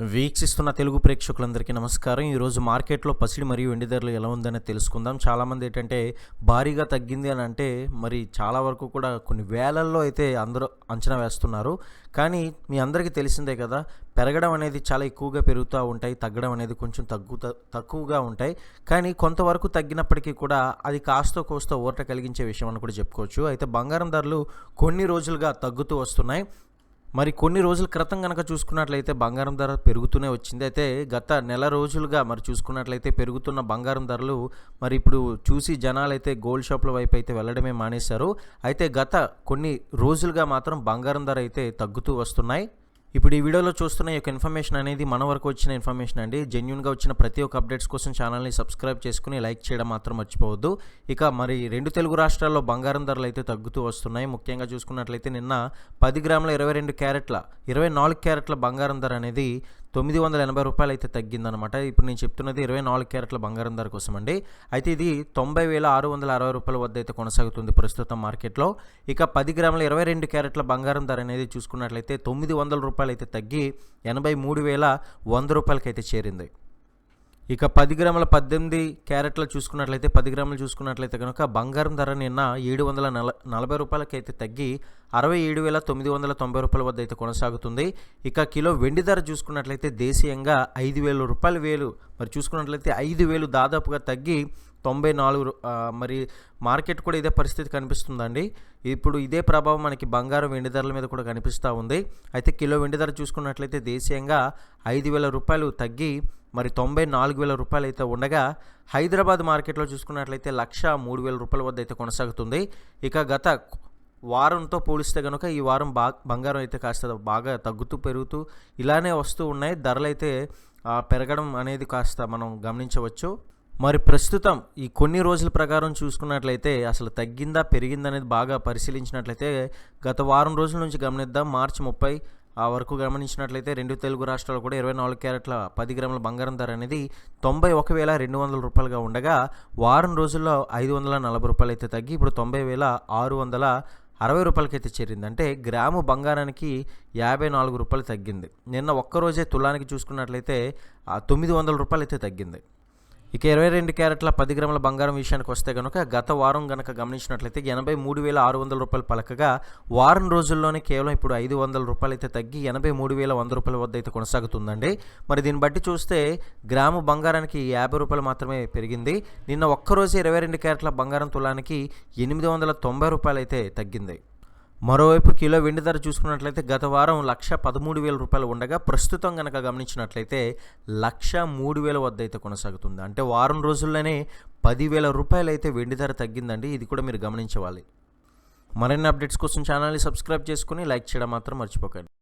వీక్షిస్తున్న తెలుగు ప్రేక్షకులందరికీ నమస్కారం. ఈరోజు మార్కెట్లో పసిడి మరియు వెండి ధరలు ఎలా ఉందని తెలుసుకుందాం. చాలామంది ఏంటంటే భారీగా తగ్గింది అని అంటే మరి చాలా వరకు కూడా కొన్ని వేలల్లో అయితే అందరూ అంచనా వేస్తున్నారు. కానీ మీ అందరికీ తెలిసిందే కదా పెరగడం అనేది చాలా ఎక్కువగా పెరుగుతూ ఉంటాయి తగ్గడం అనేది కొంచెం తగ్గు తక్కువగా ఉంటాయి. కానీ కొంతవరకు తగ్గినప్పటికీ కూడా అది కాస్త కోస్త ఊరట కలిగించే విషయం అని కూడా చెప్పుకోవచ్చు. అయితే బంగారం ధరలు కొన్ని రోజులుగా తగ్గుతూ వస్తున్నాయి. మరి కొన్ని రోజుల క్రితం కనుక చూసుకున్నట్లయితే బంగారం ధర పెరుగుతూనే వచ్చింది. అయితే గత నెల రోజులుగా మరి చూసుకున్నట్లయితే పెరుగుతున్న బంగారం ధరలు మరి ఇప్పుడు చూసి జనాలు అయితే గోల్డ్ షాప్ల వైపు అయితే వెళ్ళడమే మానేశారు. అయితే గత కొన్ని రోజులుగా మాత్రం బంగారం ధర అయితే తగ్గుతూ వస్తున్నాయి. ఇప్పుడు ఈ వీడియోలో చూస్తున్న ఈ యొక్క ఇన్ఫర్మేషన్ అనేది మన వరకు వచ్చిన ఇన్ఫర్మేషన్ అండి. జెన్యున్గా వచ్చిన ప్రతి ఒక్క అప్డేట్స్ కోసం ఛానల్ని సబ్స్క్రైబ్ చేసుకుని లైక్ చేయడం మాత్రం మర్చిపోవద్దు. ఇక మరి రెండు తెలుగు రాష్ట్రాల్లో బంగారం ధరలు అయితే తగ్గుతూ వస్తున్నాయి. ముఖ్యంగా చూసుకున్నట్లయితే నిన్న పది గ్రాముల ఇరవై రెండు క్యారెట్ల ఇరవై నాలుగు క్యారెట్ల బంగారం ధర అనేది తొమ్మిది వందల ఎనభై రూపాయలు అయితే తగ్గిందనమాట ఇప్పుడు నేను చెప్తున్నది ఇరవై నాలుగు క్యారెట్ల బంగారం ధర కోసం అండి అయితే ఇది తొంభై వేల ఆరు వందల అరవై రూపాయల వద్ద అయితే కొనసాగుతుంది ప్రస్తుతం మార్కెట్లో. ఇక పది గ్రాముల ఇరవై రెండు క్యారెట్ల బంగారం ధర అనేది చూసుకున్నట్లయితే తొమ్మిది వందల రూపాయలు అయితే తగ్గి ఎనభై మూడు వేల వంద రూపాయలకైతే చేరింది. ఇక పది గ్రాముల పద్దెనిమిది క్యారెట్లు చూసుకున్నట్లయితే పది గ్రాములు చూసుకున్నట్లయితే కనుక బంగారం ధర నిన్న ఏడు వందల నల నలభై రూపాయలకైతే తగ్గి అరవై ఏడు వేల తొమ్మిది వందల తొంభై రూపాయల వద్ద అయితే కొనసాగుతుంది. ఇక కిలో వెండి ధర చూసుకున్నట్లయితే దేశీయంగా ఐదు వేల రూపాయల వేలు మరి చూసుకున్నట్లయితే ఐదు వేలు దాదాపుగా తగ్గి తొంభై నాలుగు మరి మార్కెట్ కూడా ఇదే పరిస్థితి కనిపిస్తుందండి. ఇప్పుడు ఇదే ప్రభావం మనకి బంగారం వెండి ధరల మీద కూడా కనిపిస్తూ ఉంది. అయితే కిలో వెండి ధర చూసుకున్నట్లయితే దేశీయంగా ఐదు వేల రూపాయలు తగ్గి మరి తొంభై నాలుగు వేల రూపాయలు అయితే ఉండగా హైదరాబాద్ మార్కెట్లో చూసుకున్నట్లయితే లక్ష మూడు వేల రూపాయల వద్ద అయితే కొనసాగుతుంది. ఇక గత వారంతో పోలిస్తే కనుక ఈ వారం బా బంగారం అయితే కాస్త బాగా తగ్గుతూ పెరుగుతూ ఇలానే వస్తూ ఉన్నాయి. ధరలు అయితే పెరగడం అనేది కాస్త మనం గమనించవచ్చు. మరి ప్రస్తుతం ఈ కొన్ని రోజుల ప్రకారం చూసుకున్నట్లయితే అసలు తగ్గిందా పెరిగిందా అనేది బాగా పరిశీలించినట్లయితే గత వారం రోజుల నుంచి గమనిద్దాం. మార్చి ముప్పై వరకు గమనించినట్లయితే రెండు తెలుగు రాష్ట్రాలు కూడా ఇరవై నాలుగు క్యారెట్ల పది గ్రాముల బంగారం ధర అనేది తొంభై ఒక వేల రెండు వందల రూపాయలుగా ఉండగా వారం రోజుల్లో ఐదు వందల నలభై రూపాయలు అయితే తగ్గి ఇప్పుడు తొంభై వేల ఆరు వందల అరవై రూపాయలకైతే చేరింది. అంటే గ్రాము బంగారానికి యాభై నాలుగు రూపాయలు తగ్గింది. నిన్న ఒక్కరోజే తులానికి చూసుకున్నట్లయితే తొమ్మిది వందల రూపాయలు అయితే తగ్గింది. ఇక ఇరవై రెండు క్యారెట్ల పది గ్రాముల బంగారం విషయానికి వస్తే కనుక గత వారం గనక గమనించినట్లయితే ఎనభై మూడు వేల ఆరు వందల రూపాయలు పలకగా వారం రోజుల్లోనే కేవలం ఇప్పుడు ఐదు వందల రూపాయలు అయితే తగ్గి ఎనభై మూడు వేల వంద రూపాయల వద్ద అయితే కొనసాగుతుందండి. మరి దీన్ని బట్టి చూస్తే గ్రాము బంగారానికి యాభై రూపాయలు మాత్రమే పెరిగింది. నిన్న ఒక్కరోజు ఇరవై రెండు క్యారెట్ల బంగారం తులానికి ఎనిమిది వందల తొంభై రూపాయలు అయితే తగ్గింది. మరోవైపు కిలో వెండి ధర చూసుకున్నట్లయితే గత వారం లక్ష పదమూడు వేల రూపాయలు ఉండగా ప్రస్తుతం కనుక గమనించినట్లయితే లక్ష మూడు వేల వద్ద అయితే కొనసాగుతుంది. అంటే వారం రోజుల్లోనే పదివేల రూపాయలు అయితే వెండి ధర తగ్గిందండి. ఇది కూడా మీరు గమనించవాలి. మరిన్ని అప్డేట్స్ కోసం ఛానల్ని సబ్స్క్రైబ్ చేసుకుని లైక్ చేయడం మాత్రం మర్చిపోకండి.